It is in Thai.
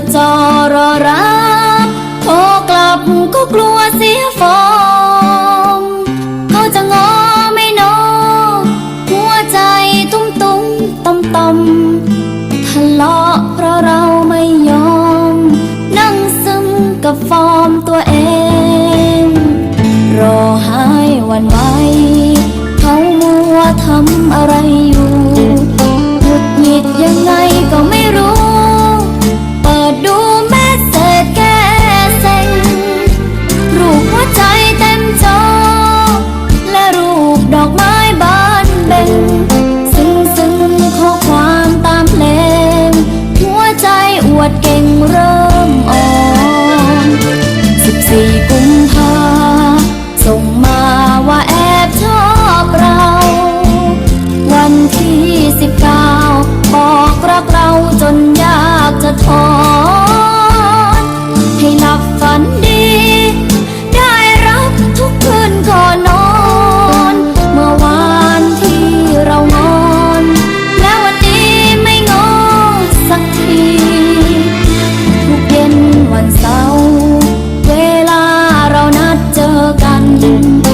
ดจอรอรับโทรกลับก็กลัวเสียฟอร์มเขาจะงอไม่นอหัวใจตุ้มตุ้มต่อมต่อมทะเลาะเพราะเราไม่ยอม นั่งซึมกับฟอร์มตัวเอง รอหายวันวา Thank you.